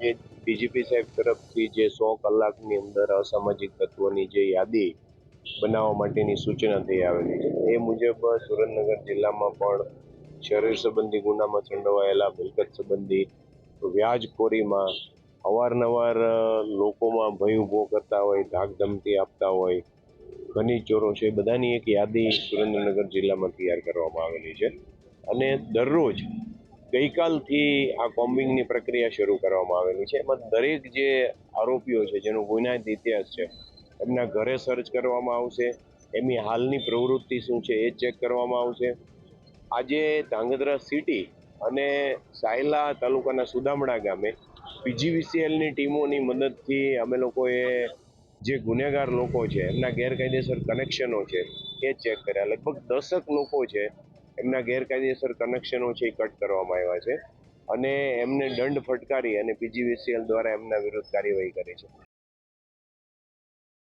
જે ડીજીપી સાહેબ તરફથી જે સો કલાકની અંદર અસામાજિક તત્વોની જે યાદી બનાવવા માટેની સૂચના થઈ આવેલી છે. એ મુજબ સુરેન્દ્રનગર જિલ્લામાં પણ શરીર સંબંધી ગુનામાં સંડોવાયેલા મિલકત સંબંધી વ્યાજખોરીમાં અવારનવાર લોકોમાં ભય ઊભો કરતા હોય, ધાકધમકી આપતા હોય ઘની ચોરો છે બધાની એક યાદી સુરેન્દ્રનગર જિલ્લામાં તૈયાર કરવામાં આવેલી છે. અને દરરોજ ગઈકાલથી આ કોમ્બિંગની પ્રક્રિયા શરૂ કરવામાં આવેલી છે. એમાં દરેક જે આરોપીઓ છે, જેનો ગુનાહિત ઇતિહાસ છે, એમના ઘરે સર્ચ કરવામાં આવશે, એમની હાલની પ્રવૃત્તિ શું છે એ ચેક કરવામાં આવશે. આજે ધાંગધ્રા સિટી અને સાયલા તાલુકાના સુદામડા ગામે પીજીવીસીએલની ટીમોની મદદથી અમે લોકોએ જે ગુનેગાર લોકો છે, એમના ગેરકાયદેસર કનેક્શનો છે એ ચેક કર્યા. લગભગ દસક લોકો છે એમના ગેરકાયદેસર કનેક્શનો છે એ કટ કરવામાં આવ્યા છે. અને એમને દંડ ફટકારી અને પીજીવીસીએલ દ્વારા એમના વિરુદ્ધ કાર્યવાહી કરી છે.